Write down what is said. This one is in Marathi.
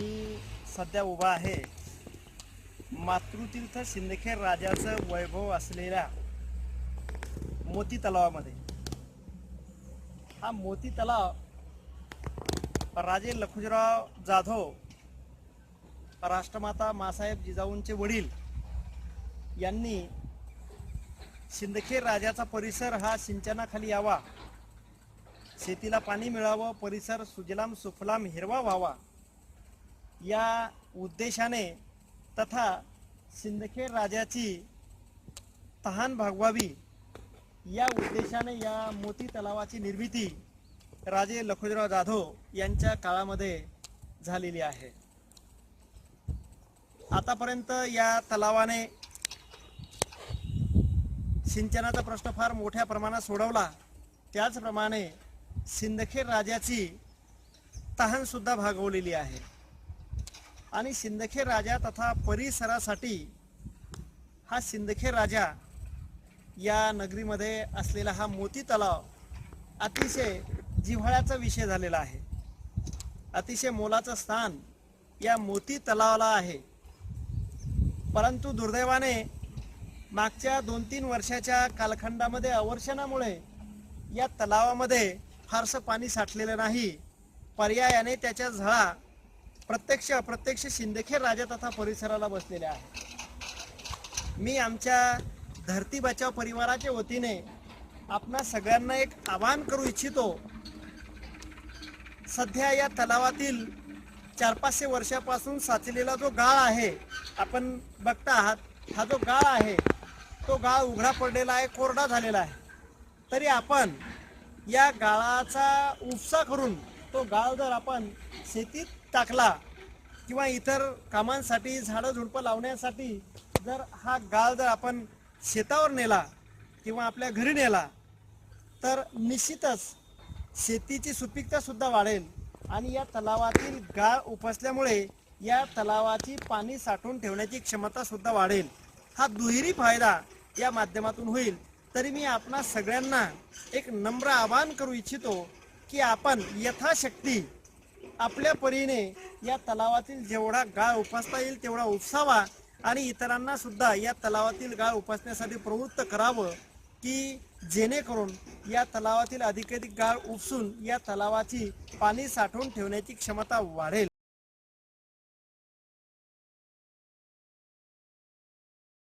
मी सध्या उभा आहे. मातृतीर्थ सिंदखेड राजाचं वैभव असलेल्या मोती तलावामध्ये. हा मोती तलाव राजे लखुजराव जाधव राष्ट्रमाता मासाहेब जिजाऊंचे वडील यांनी सिंदखेड राजाचा परिसर हा सिंचनाखाली यावा. शेतीला पाणी मिळावं परिसर सुजलाम सुफलाम हिरवा व्हावा. या उद्देशाने तथा सिंदखेड राजाची तहान भागवावी या उद्देशाने या मोती तलावाची निर्मिती राजे लखुजराव जाधव यांच्या काळामध्ये झालेली आहे. आतापर्यंत या तलावाने सिंचनाचा प्रश्न फार मोठ्या प्रमाणात सोडवला. त्याचप्रमाणे सिंदखेड राजाची तहानसुद्धा भागवलेली आहे. आणि सिंदखेड राजा तथा परिसरासाठी हा सिंदखेड राजा या नगरीमध्ये असलेला हा मोती तलाव अतिशय जिव्हाळ्याचा विषय झालेला आहे. अतिशय मोलाचं स्थान या मोती तलावाला आहे. परंतु दुर्दैवाने मागच्या दोन तीन वर्षाच्या कालखंडामध्ये अवर्षणामुळे या तलावामध्ये फारसं पाणी साठलेलं नाही. पर्यायाने त्याच्या झळा प्रत्यक्ष अप्रत्यक्ष शिंदेखेर राजा तथा परिसराला बसलेल्या आहेत. मी आमच्या धरती बचाव परिवाराच्या वतीने आपणा सगळ्यांना एक आवाहन करू इच्छितो. सध्या या तलावातील चार पाचशे वर्षापासून साचलेला जो गाळ आहे आपण बघता आहात हा जो गाळ आहे तो गाळ उघडा पडलेला आहे कोरडा झालेला आहे. तरी आपण या गाळाचा उपसा करून तो गाळ जर आपण शेतीत टाकला किंवा इतर कामांसाठी झाडं झुडपं लावण्यासाठी जर हा गाळ जर आपण शेतावर नेला किंवा आपल्या घरी नेला तर निश्चितच शेतीची सुपीकता सुद्धा वाढेल आणि या तलावातील गाळ उपसल्यामुळे या तलावाची पाणी साठवून ठेवण्याची क्षमता सुद्धा वाढेल. हा दुहेरी फायदा या माध्यमातून होईल. तरी मी आपणा सगळ्यांना एक नम्र आवाहन करू इच्छितो की आपण यथाशक्ती आपल्या परीने या तलावातील जेवढा गाळ उपसता येईल तेवढा उपसावा आणि इतरांना सुद्धा या तलावातील गाळ उपसण्यासाठी प्रवृत्त करावं की जेणेकरून या तलावातील अधिकाधिक गाळ उपसून या तलावाची पाणी साठवून ठेवण्याची क्षमता वाढेल.